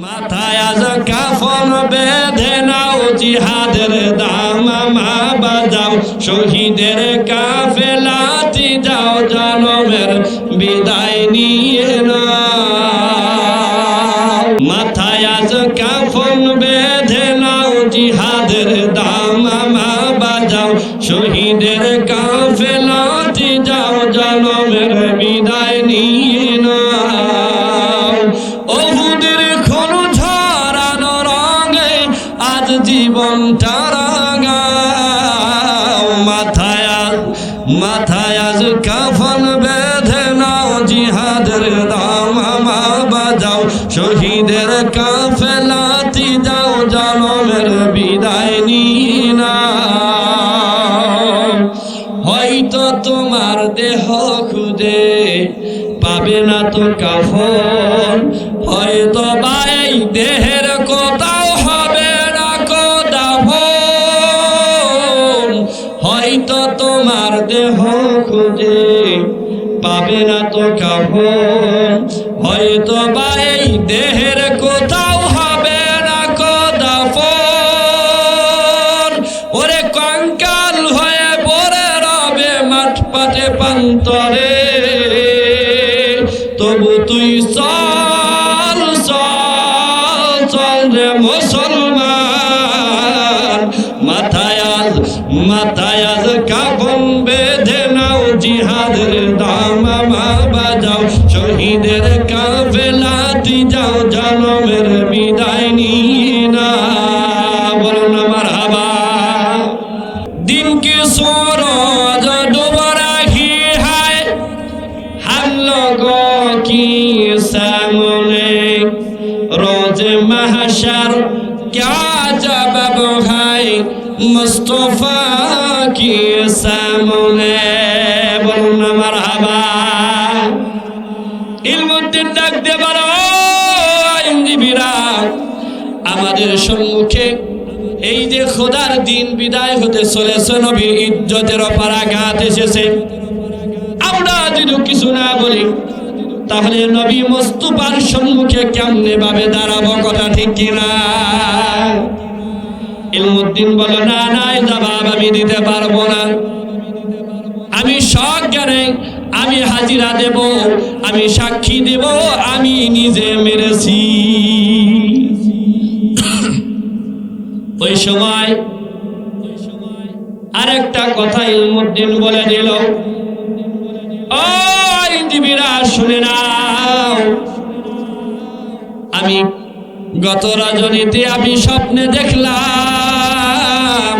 মাথায় আজ কাফন বেঁধে নাও, জিহাদের দামামা বাজাও। শহীদের কাফেলাতি যাও জানমের বিদায় নিয়ে নাও। দেহ খুদে পাবে না তো কাফন। হয়তো বাই দেহের কোথাও হবে না কোদাফন হয়তো তোমার দেহ খুদে পাবে না তো কাফন। শহীদের কাফেলাটি যাও জানমের বিদায় নিয়ে না। বলো না মার দিনকে সরজ ডোবরা হি হায় হাল কি সামনে রোজ মাহাসার ক্যা জবাব হায়? মুস্তফা কি সা আমাদের সম্মুখে। এই যে খোদার দিন বিদায় হতে চলেছে, নবীর ইজ্জতের অপারাঘাত এসেছে। আমরা যদি কিছু না বলি, তাহলে নবী মস্তুপার সম্মুখে কেমনে ভাবে দাঁড়াবো কথা ঠিক কিনা? ইলমুদ্দিন বলো, না না জবাব আমি দিতে পারব না। আমি সজ্ঞানে আমি হাজিরা দেব, আমি সাক্ষী দেব, আমি নিজে মেরেছি। ওই সময় আরেকটা কথা ইলমুদ্দিন বলে দিল আইনজীবীরা শুনে নাও, আমি গত রজনীতে আমি স্বপ্নে দেখলাম,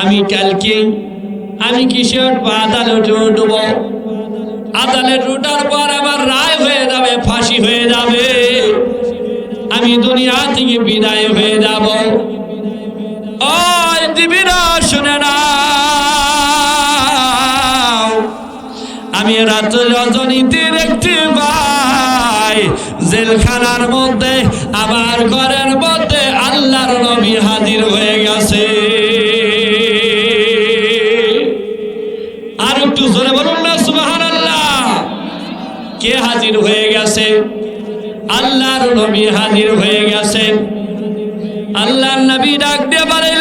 আমি কালকে আমি কিসের আদালতে উঠব আদালত উঠার পর আমার রায় হয়ে যাবে, ফাঁসি হয়ে যাবে। আমি দুনিয়া থেকে বিদায় হয়ে যাব। ওই দিবিরা, শুনে না আমি রাত রজনীতির একটি ভাই, জেলখানার মধ্যে, আমার ঘরের মধ্যে আল্লাহর নবী হাজির হয়ে গেছে। আর একটু জোরে বলুন না আল্লাহ কে হাজির হয়ে গেছে? আল্লাহর নবী হাজির হয়ে গেছেন আল্লাহর নবী ডাক দিয়ে পারেন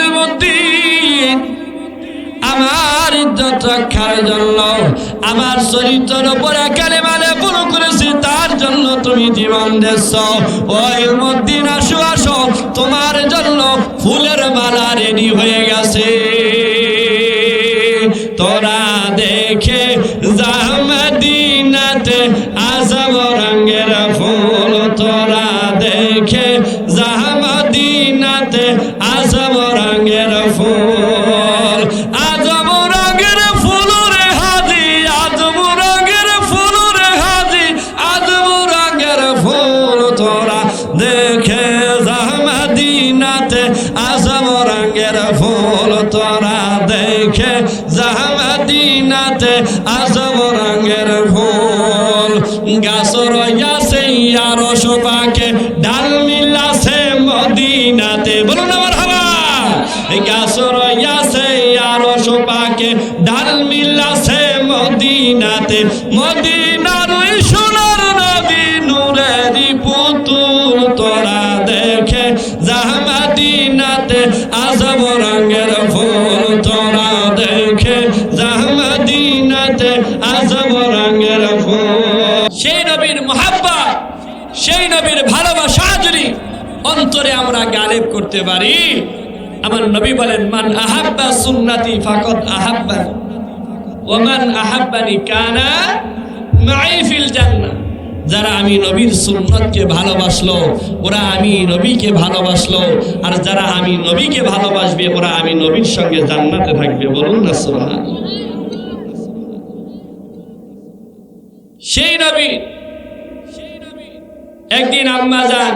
আমার ইজ্জত রক্ষার জন্য, আমার চরিত্রের উপরে কালেমালে ভুল করেছি, তার জন্য তুমি জীবন দেশ ওই মদ্দিন, আসো আসো, তোমার জন্য ফুলের মালা রেডি হয়ে গেছে। তোরা দেখে রঙের ফুল তোরা দেখে জাহমদিনাতে আজব রঙের ফুল। সেই নবীর মোহাব্বা সেই নবীর ভালোবাসা যদি অন্তরে আমরা গালেব করতে পারি, আমার নবী বলেন, মান আহাব্বা সুন্নাতি ফাকত আহাব্বা, ওমান আহাব্বানি কানা মাই ফিল জান্নাহ। যারা আমি নবীর সুন্নতকে ভালোবাসলো, ওরা আমি নবীকে ভালোবাসলো, আর যারা আমি নবীকে ভালোবাসবে, ওরা আমি নবীর সঙ্গে জান্নাতে থাকবে। বলুন না সুবহান সেই নবী, একদিন আম্মা যান,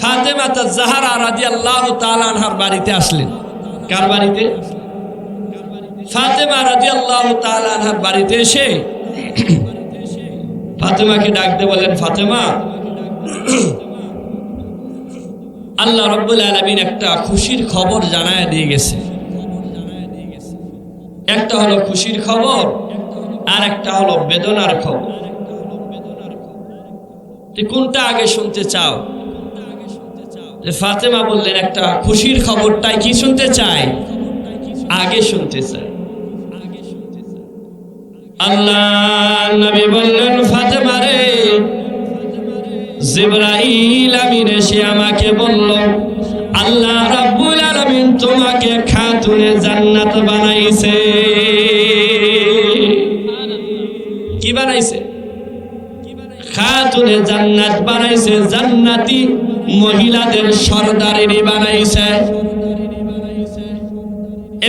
ফাতেমা তা জাহারা রাদিয়াল্লাহু তাআলা আনহার বাড়িতে আসলেন। কার বাড়িতে? ফাতেমা রাদিয়াল্লাহু তাআলা আনহার বাড়িতে এসে ফাতেমাকে ডাকতে বলেন ফাতেমা, আল্লাহ রব্বুল আলমিন একটা খুশির খবর জানায় দিয়ে গেছে। একটা হলো খুশির খবর, আর একটা হলো বেদনার খবর। কোনটা আগে শুনতে চাও? ফাতেমা বললেন, একটা খুশির খবরটাই কি শুনতে চাই আগে শুনতে চাই আল্লাহ নবী বললেন, ফাতেমা রে, জিব্রাইল আমিন এসে আমাকে বলল, আল্লাহ রাব্বুল আলামিন তোমাকে খাতুনে জান্নাত বানাইছে। কি বানাইছে? খাতুনে জান্নাত বানাইছে, জান্নাতি মহিলাদের সর্দারিনী বানাইছে।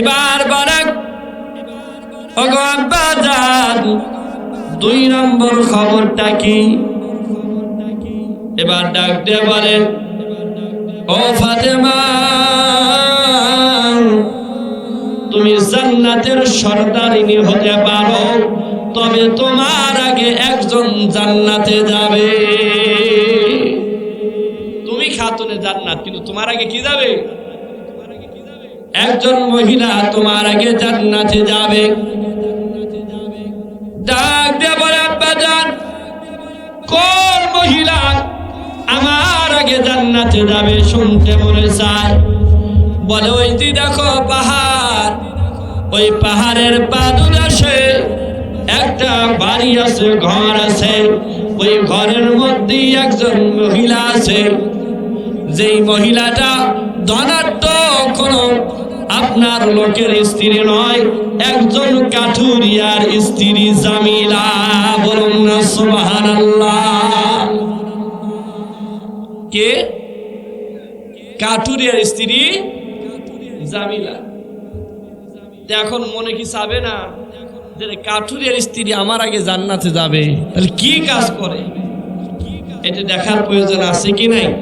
এবার বারাক দুই নম্বর খবরটা কি? এবার ডাক দিয়ে বলেন ও তুমি জান্নাতের সর্দারিনী হতে পারো, তবে তোমার আগে একজন জান্নাতে যাবে। তুমি খাতুনে জান্নাত, কিন্তু তোমার আগে কি যাবে? একজন মহিলা তোমার আগে জান্নাতে যাবে। ডাক দিয়ে কোন মহিলা আমার আগে জান্নাতে যাবে শুনতে মনে চায়? বলে, ওই যে দেখো পাহাড়, ওই পাহাড়ের পাদুদাসে একটা বাড়ি আছে, ঘর আছে, ওই ঘরের মধ্যেই একজন মহিলা আছে। যেই মহিলাটা ধনাত্ম কোনো আপনার লোকের স্ত্রী নয়, একজন কাঠুরিয়ার স্ত্রী জামিলা। বলুন না, সুবহানাল্লাহ। কে? কাঠুরিয়ার স্ত্রী জামিলা। এখন মনে কি চাবে না? যে কাঠুরিয়ার স্ত্রী আমার আগে জান্নাতে যাবে। তাহলে কি কাজ করে? এটা দেখার প্রয়োজন আছে কি নাই?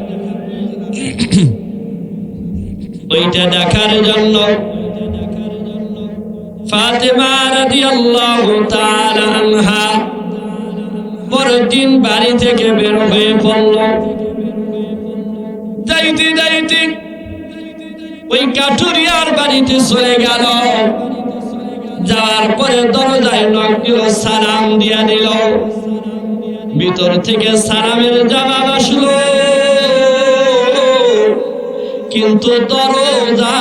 ওইটা দেখার জন্য। বাড়ি থেকে বের হয়ে পড়ল যাইতে যাইতে, ওই কাঠুরিয়ার বাড়িতে চলে গেল। যাওয়ার পরে দরজায় নক সালাম দিয়া দিল ভিতর থেকে সালামের জবাব আসলো। কিন্তু দরজা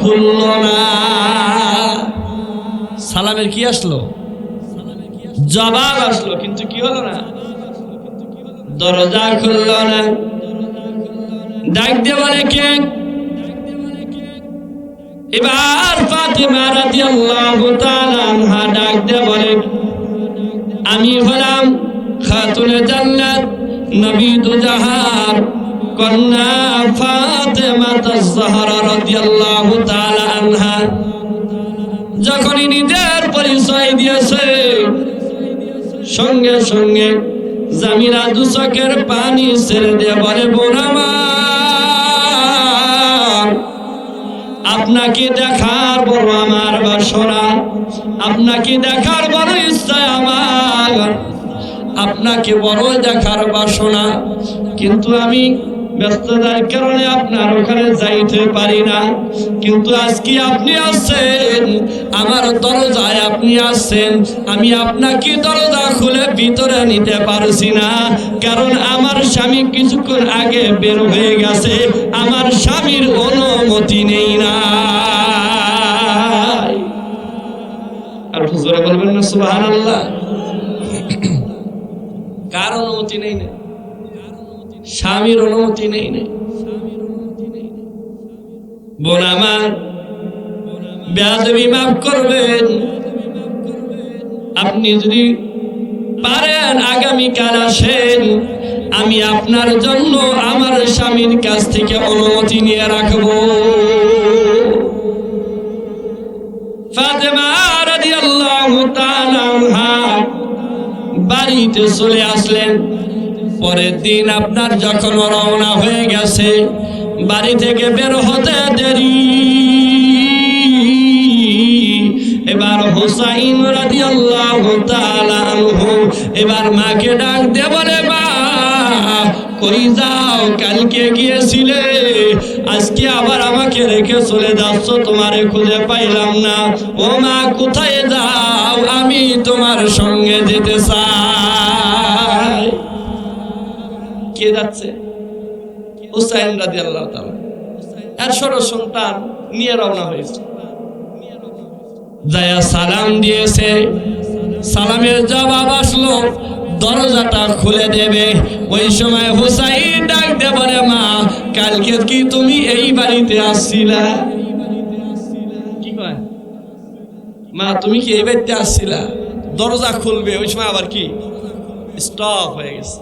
খুলল না। সালামের কি আসলো? জবাব আসলো, কিন্তু কি হলো না? দরজা খুলল না। ডাক দিয়ে বলে কে? এবার ফাতিমা রাদিয়াল্লাহু তাআলা আনহা ডাক দিয়ে বলে, আমি হলাম খাতুনে জান্নাত, নবী দুজাহার। কন্যা ফাতেমা তাজহারা রাদিয়াল্লাহু তাআলা আনহা। যখনই নিজের পরিচয় দিয়েছে, সঙ্গে সঙ্গে জামিরা দুচকের পানি ছেড়ে দিয়ে বলে, বোন আপনাকে দেখার বড় আমার বাসনা, আপনাকে দেখার বড় ইচ্ছা আমার। আপনাকে বড় দেখার বাসনা, কিন্তু আমি ব্যস্ততার কারণে আপনার ওখানে যাইতে পারি না। কিন্তু আজকে আপনি আসছেন, আমার দরজায় আপনি আসছেন, আমি আপনাকে দরজা খুলে ভিতরে নিতে পারছি না। কারণ আমার স্বামী কিছুক্ষণ আগে বের হয়ে গেছে, আমার স্বামীর অনুমতি নেই না আর হুজুরা বলবেন না, সুবহানাল্লাহ। কার অনুমতি নেই না। স্বামীর অনুমতি নেই বোন আমার, বেয়াদবি মাফ করবেন। আপনি যদি পারেন আগামীকাল আসেন, আমি আপনার জন্য আমার স্বামীর কাছ থেকে অনুমতি নিয়ে রাখব। বাড়িতে চলে আসলেন। পরের দিন আপনার যখন রওনা হয়ে গেছে, বাড়ি থেকে বের হতে দেরি। এবার হুসাইন তাআলা আনহু এবার মাকে ডাক দিয়ে বলে, মা, কই যাও? কালকে গিয়েছিলে? আজকে আবার আমাকে রেখে চলে যাচ্ছ, তোমারে খুঁজে পাইলাম না। ও মা, কোথায় যাও? আমি তোমার সঙ্গে যেতে চাই। কে যাচ্ছে? হুসাইন রাজি আল্লাহ ষোলো সন্তান নিয়ে রওনা হয়েছে। যায়া সালাম দিয়েছে। সালামের জবাব আসলো দরজাটা খুলে দেবে। ওই সময় হুসাইন ডাক দে বলে, মা, কালকে কি তুমি এই বাড়িতে আসছিলা? মা, তুমি কি এই বাড়িতে আসছিলা? দরজা খুলবে। ওই সময় আবার কি? স্টপ হয়ে গেছে।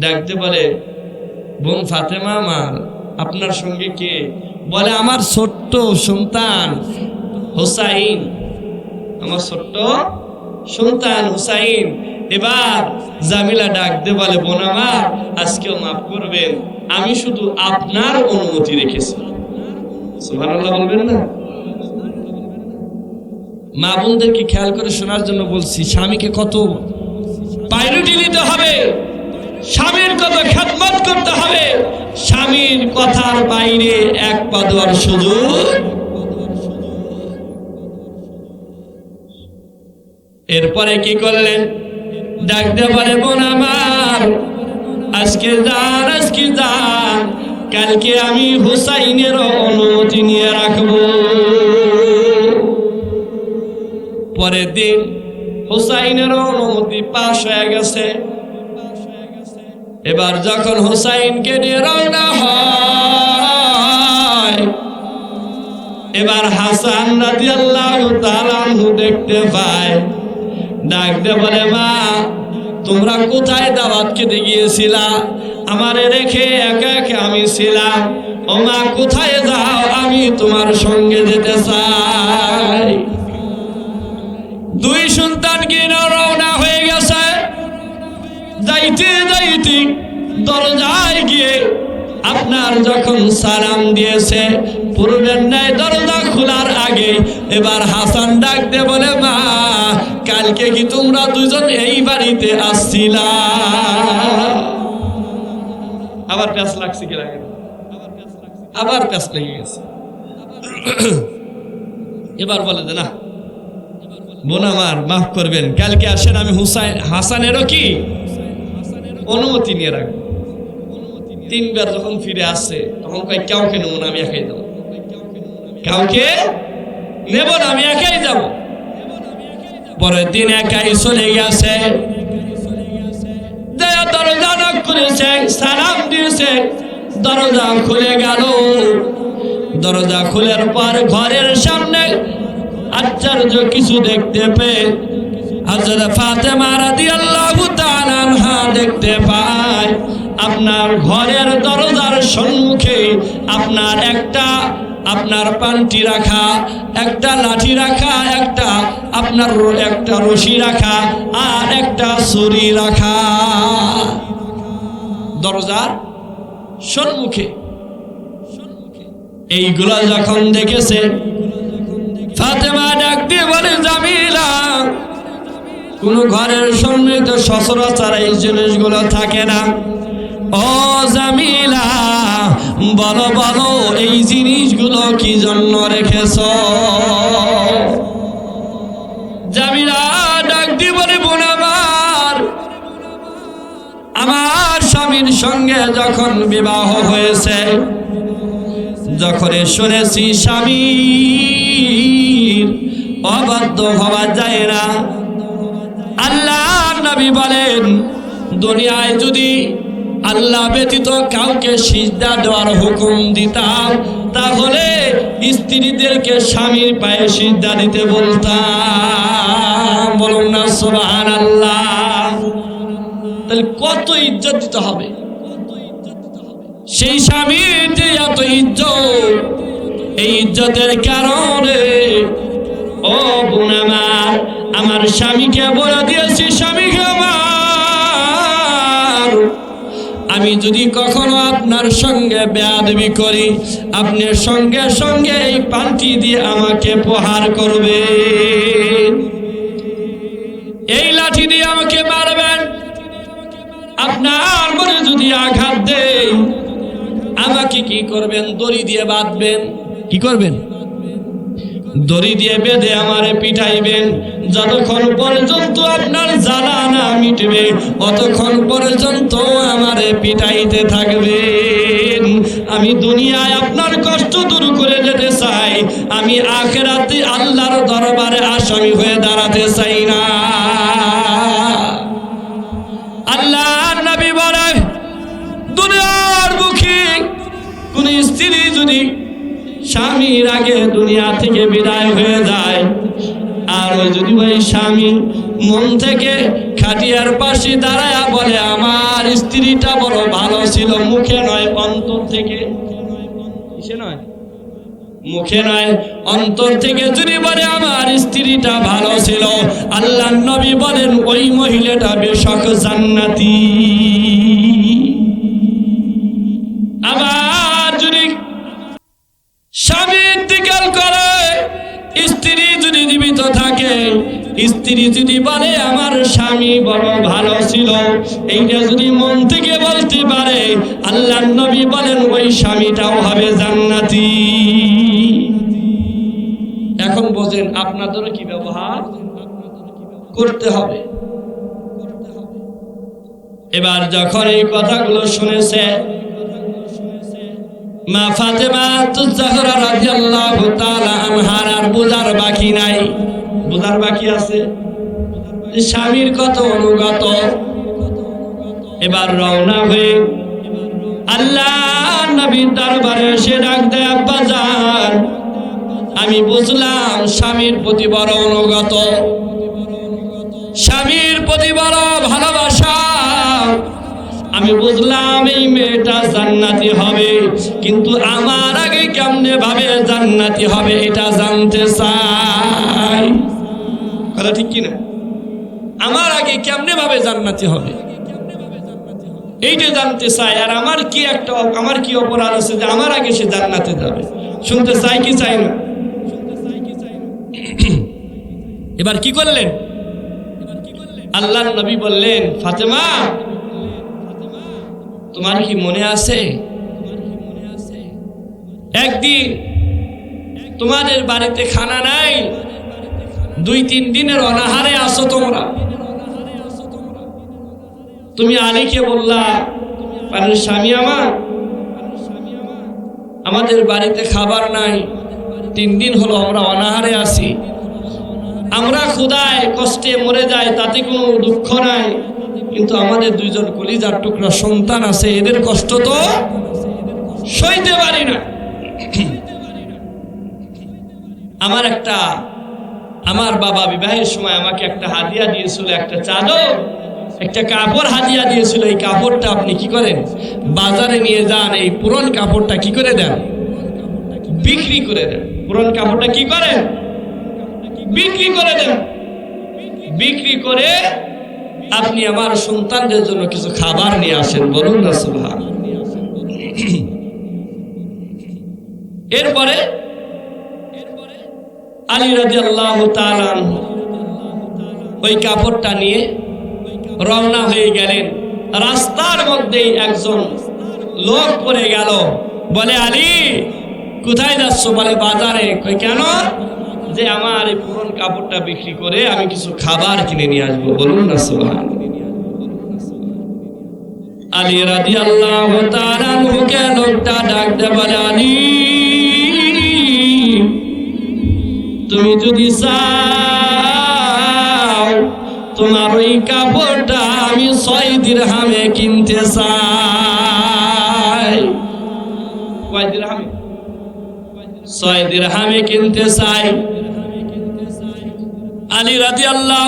ডাকতে বলে, বোন ফাতেমা আমার, আপনার সঙ্গে কে? বলে, আমার ছোট্ট সন্তান হোসাইন, আমার ছোট্ট সন্তান হুসাইন। এবার জামিলা ডাক দে বলে, বোন আমার, আজকেও মাফ করবেন, আমি শুধু আপনার অনুমতি রেখেছি। সুবহানাল্লাহ বলবেন না? মা বোনদেরকে খেয়াল করে শোনার জন্য বলছি, স্বামীকে কত প্রায়োরিটি নিতে হবে। স্বামীর কত খেদমত করতে হবে। স্বামীর কথার বাইরে এক পা দেওয়ার সুযোগ। এরপরে কি করলেন? ডাকতে পারে, বোন আমার, আজকে যান আজকে যান। কালকে আমি হুসাইনের অনুমতি নিয়ে রাখব। পরের দিন হুসাইনের অনুমতি পাশ হয়ে গেছে। এবার যখন হুসাইনকে নিয়ে রওনা হয়, এবার হাসান রাদিয়াল্লাহু তাআলা দেখতে পায়। ডাকতে বলে, মা, তোমরা কোথায় দাওয়াত খেতে গিয়েছিলা? আমারে রেখে একা একা আমি ছিলাম। ও মা, কোথায় যাও? আমি তোমার সঙ্গে যেতে চাই। দুই সন্তান কিনা রওনা হয়ে গেছে। যাইতে যাইতে দরজায় গিয়ে আপনার যখন সালাম দিয়েছে, পূর্বের ন্যায় দরজা খোলার আগে এবার হাসান ডাকতে বলে, মা, কালকে কি তোমরা দুজন এই বাড়িতে আসছিলা? আবার প্যাস লাগছে কি লাগে? আবার প্যাস লেগে গেছে। এবার বলে যে, না, বোন আমার, মাফ করবেন, কালকে আসেন আমি হুসাইন, হাসানেরও কি? অনুমতি নিয়ে রাখব। তিনবার যখন ফিরে আসছে তখন কয়, কাউকে নেব না আমি একাই যাব কাউকে? নেব না, আমি একাই যাব পরের দিন একাই চলে গেছে। দরজা করেছে, সালাম দিয়েছে। দরজা খুলে গেল। দরজা খুলের পর ঘরের সামনে আশ্চর্য কিছু দেখতে পেয়ে হযরত ফাতেমা রাদিয়াল্লাহু তাআলা দেখতে পায়। আপনার ঘরের দরজার সম্মুখে আপনার একটা, আপনার পান্টি রাখা, একটা লাঠি রাখা, একটা আপনার একটা রশি রাখা, আর একটা ছুরি রাখা। দরজার সম্মুখে। এইগুলা যখন দেখেছে, ফাতেমা ডাক দিয়ে বলে, জামিলা, কোন ঘরের সামনে তো সচরাচর এই জিনিসগুলো থাকে না। ও জামিলা, বলো বলো, এই জিনিসগুলো কি জন্য রেখেছ? জামিলা, ডাক দিয়ে বলে বোন আমার। আমার স্বামীর সঙ্গে যখন বিবাহ হয়েছে, যখন শুনেছি স্বামীর অবাধ্য হওয়া যায় না। আল্লাহ নবী বলেন, দুনিয়ায় যদি আল্লাহ ব্যতীত কাউকে সিজদা দেওয়ার হুকুম দিতাম, তাহলে স্ত্রীদেরকে স্বামীর পায়ে সিজদা দিতে বলতাম। বলুন না সোহান আল্লাহ তাহলে কত ইজ্জত দিতে হবে? সেই স্বামীর যে এত ইজ্জত, এই ইজ্জতের কারণে, ও বোন আমার আমার স্বামীকে বলে দিয়েছি, স্বামীকে আমার আমি যদি কখনো আপনার সঙ্গে বেয়াদবি করি আপনার সঙ্গে সঙ্গে এই পান্টি দিয়ে আমাকে প্রহার করবে এই লাঠি দিয়ে আমাকে মারবেন। আপনার মনে যদি আঘাত দেয়, আমাকে কি করবেন? দড়ি দিয়ে বাঁধবেন। কি করবেন? দড়ি দিয়ে বেঁধে আমারে পিটাইবেন যতক্ষণ পর্যন্ত আপনার জ্বালা না মিটবে, অতক্ষণ পর্যন্ত আমারে পিটাইতে থাকবেন। আমি দুনিয়ায় আপনার কষ্ট দূর করে যেতে চাই। আমি আখেরাতে আল্লাহর দরবারে আসামি হয়ে দাঁড়াতে চাই না। আল্লাহ! স্বামীর আগে দুনিয়া থেকে বিদায় হয়ে যায়। আর যদি ওই স্বামী মন থেকে খাটিয়ার পাশে দাঁড়ায় বলে, আমার স্ত্রীটা বড় ভালো ছিল, মুখে নয়, অন্তর থেকে নয়? মুখে নয়, অন্তর থেকে যদি বলে, আমার স্ত্রীটা ভালো ছিল আল্লাহ নবী বলেন, ওই মহিলাটা বেশক জান্নাতি। স্ত্রী যদি বলে আমার স্বামী বড় ভালো ছিল। এইটা যদি মন থেকে বলতে পারে আল্লাহ নবী বলেন, ওই স্বামীটাও হবে জান্নাতি। এখন বোঝেন, আপনাদেরও কি ব্যবহার? করতে হবে। এবার যখন এই কথাগুলো শুনেছে, মা ফাতেমা তুজাহরা রাদিয়াল্লাহু তাআলা আনহার আর বুঝার বাকি নাই। বুঝার বাকি আছে। স্বামীর কত অনুগত। এবার রওনা হয়ে আল্লাহ নবীর দরবারে এসে ডাক দেয়, আব্বা যান আমি বুঝলাম স্বামীর প্রতি বড় অনুগত। স্বামীর প্রতি বড় ভালোবাসা। আমি বুঝলাম এই মেয়েটা জান্নাতি হবে, কিন্তু আমার আগে কেমনে ভাবে জান্নাতি হবে, এটা জানতে চাই। কথা ঠিক কিনা? আমার আগে কেমনে ভাবে জান্নাতি হবে? এইটা জানতে চাই, আর আমার কি একটা আমার কি অপরাধ আছে যে আমার আগে সে জান্নাতে যাবে? শুনতে চাই কি চাই না? এবার কি করলেন? আল্লাহ নবী বললেন, ফাতেমা, তোমার কি মনে আছে? একদিন তোমাদের বাড়িতে খানা নাই। দুই, তিন দিনের অনাহারে আসো তোমরা। তুমি আলীকে বললা পারের স্বামী আমার, আমাদের বাড়িতে খাবার নাই, তিন দিন হলো আমরা অনাহারে আসি আমরা ক্ষুদায় কষ্টে মরে যাই, তাতে কোনো দুঃখ নাই, কিন্তু আমাদের দুইজন কলিজার টুকরা সন্তান আছে, এদের কষ্ট তো সইতে পারি না। আমার একটা আমার বাবা বিবাহের সময় আমাকে একটা হাদিয়া দিয়েছিল, একটা চাদর, একটা কাপড় হাদিয়া দিয়েছিল। এই কাপড়টা আপনি কি করেন? বাজারে নিয়ে যান, এই পুরন কাপড়টা কি করে দেন? বিক্রি করে দেন। পুরন কাপড়টা কি করেন? বিক্রি করে দেন। বিক্রি করে আপনি আমার সন্তানদের জন্য কিছু খাবার নিয়ে আসেন, বলুন না সুভান এরপরে আলী রাজি আল্লাহ ওই কাপড়টা নিয়ে রওনা হয়ে গেলেন। রাস্তার মধ্যেই একজন লোক পড়ে গেল। বলে, আলী, কোথায় যাচ্ছ? বলে, বাজারে। কই কেন? যে, আমার এই পুরন কাপড়টা বিক্রি করে আমি কিছু খাবার কিনে নিয়ে আসব। বলুন না সোহান আলী রাজি আল্লাহ লোকটা ডাকতে বলে, আলী তুমি যদি চাও, তোমার ওই কাপড়টা আমি ছয় দিরহামে কিনতে কিনতে চাই। আল্লাহ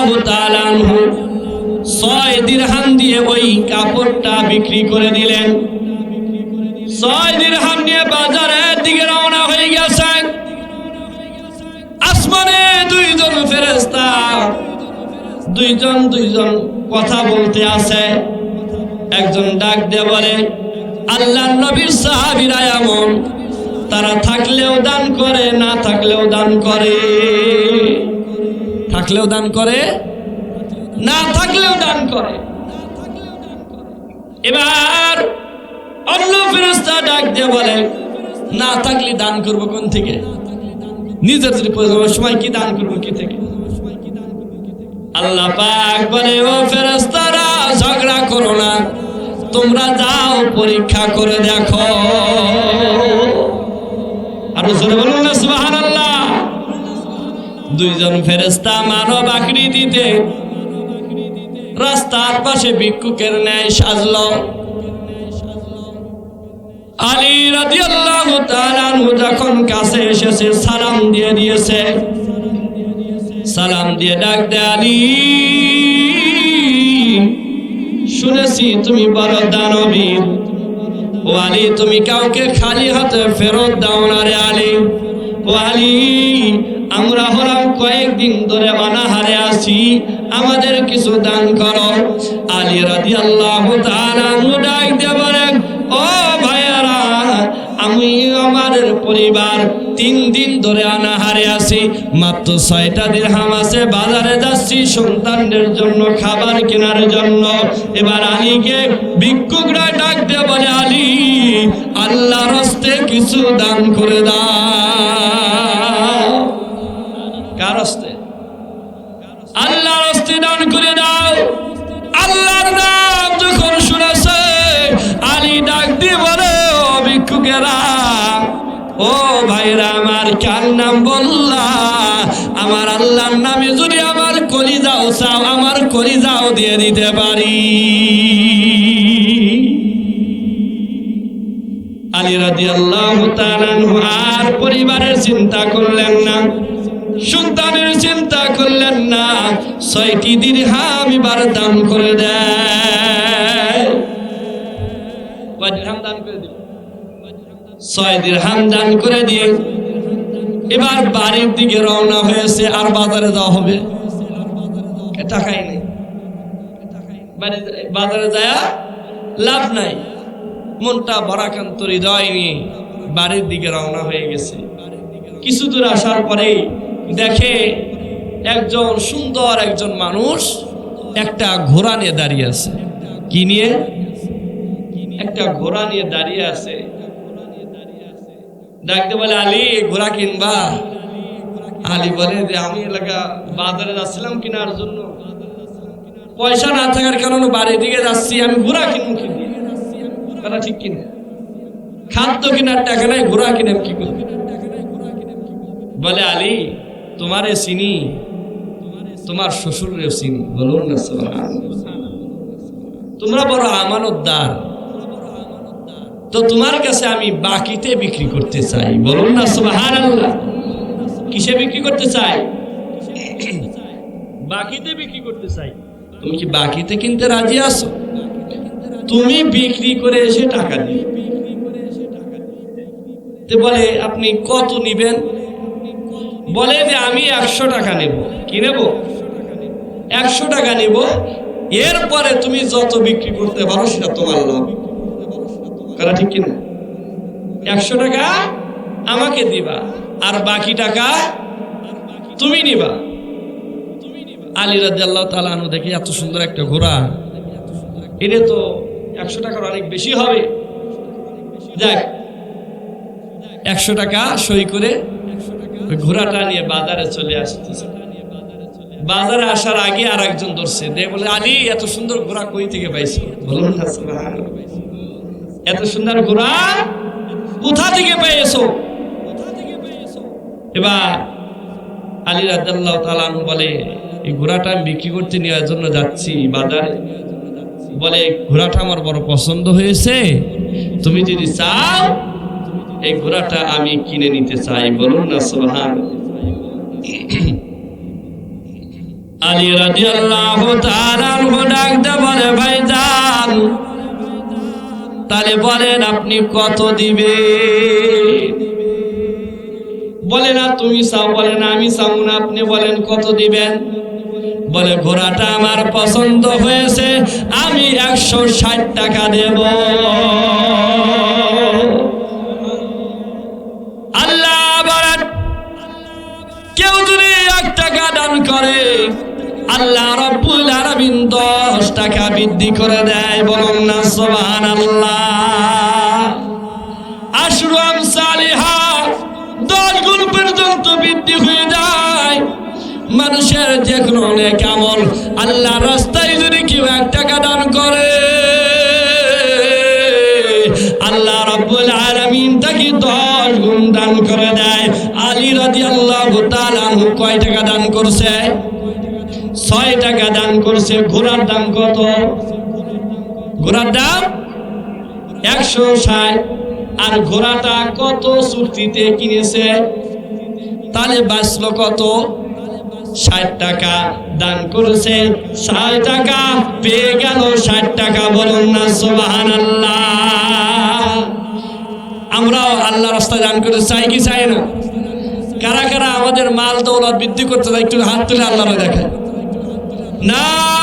দিয়ে ওই কাপড়টা বিক্রি করে দিলেন। বাজারের দিকে রওনা হয়ে গেছেন আসমানে দুইজন ফেরেস্তা দুইজন দুইজন কথা বলতে আছে একজন ডাক দিয়ে বলে আল্লাহ নবীর সাহাবিরা এমন, তারা থাকলেও দান করে, না থাকলেও দান করে। থাকলেও দান করে, না থাকলেও দান করে। এবার অন্য ফেরস্তা ডাক দিয়ে বলে, না থাকলে দান করব কোন থেকে? নিজের যদি সময় কি দান করব কি থেকে? আল্লাহ পাক বলে, ও ফেরেস্তারা ঝগড়া করো না। তোমরা যাও, পরীক্ষা করে দেখো। আর জোরে বলুন না, সুবহানাল্লাহ। দুইজন ফেরেশতা মানব আকৃতিতে রাস্তার পাশে ভিক্ষুকের ন্যায় সাজলো। আলী রাদিয়াল্লাহু তাআলা যখন কাছে এসেছে, সালাম দিয়ে দিয়েছে। সালাম দিয়ে ডাক দে আলী। শুনেছি তুমি বড় দানবীর ও আলী, তুমি কাউকে খালি হাতে ফেরত দাও না রে আলী। ও আলী, আমরা হলাম কয়েকদিন ধরে অনাহারে আছি, আমাদের কিছু দান করো। আলী রাজি আল্লাহ ডাক দিয়ে বলেন, ও ভাইয়ারা, আমি আমার পরিবার তিন দিন ধরে অনাহারে আছি। মাত্র ছয়টা দিরহাম আছে, বাজারে যাচ্ছি, সন্তানদের জন্য, খাবার কেনার জন্য। এবার আলীকে ভিক্ষুকরা ডাক বলে, আলী, আল্লাহর হস্তে কিছু দান করে দাও। কার হস্তে? আল্লাহর হস্তে দান করে দাও। আল্লাহর নাম যখন শুনেছে, আলী ডাক দিয়ে বলে ভিক্ষুকেরা ও ভাইরা, আমার কার নাম বললা। আমার আল্লাহর নামে যদি আমার কলিজাও চাও, আমার কলিজাও দিয়ে দিতে পারি। আলী রাজি আল্লাহ আর পরিবারের চিন্তা করলেন না, সন্তানের চিন্তা করলেন না, ছয়টি দিরহাম এবার দান করে দেয়। দান করে দিল। ছয় দিরহাম দান করে দিয়ে এবার বাড়ির দিকে রওনা হয়েছে আর বাজারে যাওয়া হবে। টাকাই নেই। বাজারে যায় লাভ নাই। মনটা বরাকান্ত হৃদয় নিয়ে বাড়ির দিকে রওনা হয়ে গেছে। কিছু দূর আসার পরেই দেখে একজন সুন্দর একজন মানুষ একটা ঘোড়া নিয়ে দাঁড়িয়ে আছে। কি নিয়ে? একটা ঘোড়া নিয়ে দাঁড়িয়ে আছে। ডাকতে বলে, আলী, ঘোড়া কিনবা? আলী বলে যে, আমি এলাকা বাজারে যাচ্ছিলাম কেনার জন্য। পয়সা না থাকার কারণে বাড়ির দিকে যাচ্ছি, আমি ঘোড়া কিনবো কি? দিয়ে? কথা ঠিক কিনা? খাদ্য কেনার টাকা নাই, ঘোড়া কিনে কি করব? বলে, আলী, তোমারে চিনি, তোমার শ্বশুরের চিনি। বলুন না। তোমরা বড় আমানতদার। তো তোমার কাছে আমি বাকিতে বিক্রি করতে চাই। বলুন না, সুবহানাল্লাহ। কিসে বিক্রি করতে চাই? বাকিতে বিক্রি করতে চাই। তুমি কি বাকিতে কিনতে রাজি আছো? তুমি বিক্রি করে এসে টাকা দিও বলে, আপনি কত নিবেন? বলে যে, আমি একশো টাকা নেব। কি নেব? একশো টাকা নেব। এরপরে তুমি যত বিক্রি করতে পারো, সেটা তোমার লাভ। কথা ঠিক কিনা? একশো টাকা আমাকে দিবা, আর বাকি টাকা তুমি নিবা। আলী রাজি আল্লাহ তালানু দেখে এত সুন্দর একটা ঘোড়া। এটা তো একশো টাকার অনেক বেশি হবে। যাক, একশো টাকা সই করে ঘোড়াটা নিয়ে বাজারে চলে আসতেছে। বাজারে আসার আগে আর একজন ধরছে। দে বলে, আলী, এত সুন্দর ঘোড়া কই থেকে পাইছো? বলুন না। এত সুন্দর ঘোড়া কোথা থেকে পেয়েছ? এবার আলী বলে, এই ঘোড়াটা বিক্রি করতে নেওয়ার জন্য যাচ্ছি বাজারে। বলে, ঘোড়াটা আমার বড় পছন্দ হয়েছে। তুমি যদি চাও, এই ঘোড়াটা আমি কিনে নিতে চাই। বলুন না সোহান আলী রাদিয়াল্লাহু তাআলা আনহু তাহলে বলেন, আপনি কত দিবে? বলে না তুমি চাও? বলে না আমি চাও না। আপনি বলেন, কত দিবেন বলে, ঘোড়াটা আমার পছন্দ হয়েছে, আমি একশো ষাট টাকা দেব। আল্লাহ বলেন, কেউ যদি এক টাকা দান করে আল্লাহ রব্বুল আলামিন দশ টাকা বৃদ্ধি করে দেয় বলুন না, সুবহানাল্লাহ। আশরু আমসালিহা দশ গুণ পর্যন্ত বৃদ্ধি হয়ে যায়। মানুষের যে কোনো অনেক আমল আল্লাহ রাস্তায় যদি কেউ এক টাকা দান করে, আল্লাহ রাব্বুল আলামিন তাকে দশ গুণ দান করে দেয়। আলী তাআলা আনহু কয় টাকা দান করছে? ছয় টাকা দান করছে, ঘোড়ার দাম কত? ঘোড়ার দাম একশো ষাট। আর ঘোড়াটা কত চুক্তিতে কিনেছে? তাহলে বাঁচলো কত? ষাট টাকা দান করেছে। ষাট টাকা পেয়ে গেল ষাট টাকা, বলুন না সোবাহান আমরাও আল্লাহ রাস্তায় দান করে চাই, কি চাই না? কারা কারা আমাদের মাল দৌলত বৃদ্ধি করতে চায়, একটু হাত তুলে আল্লাহ দেখায়। না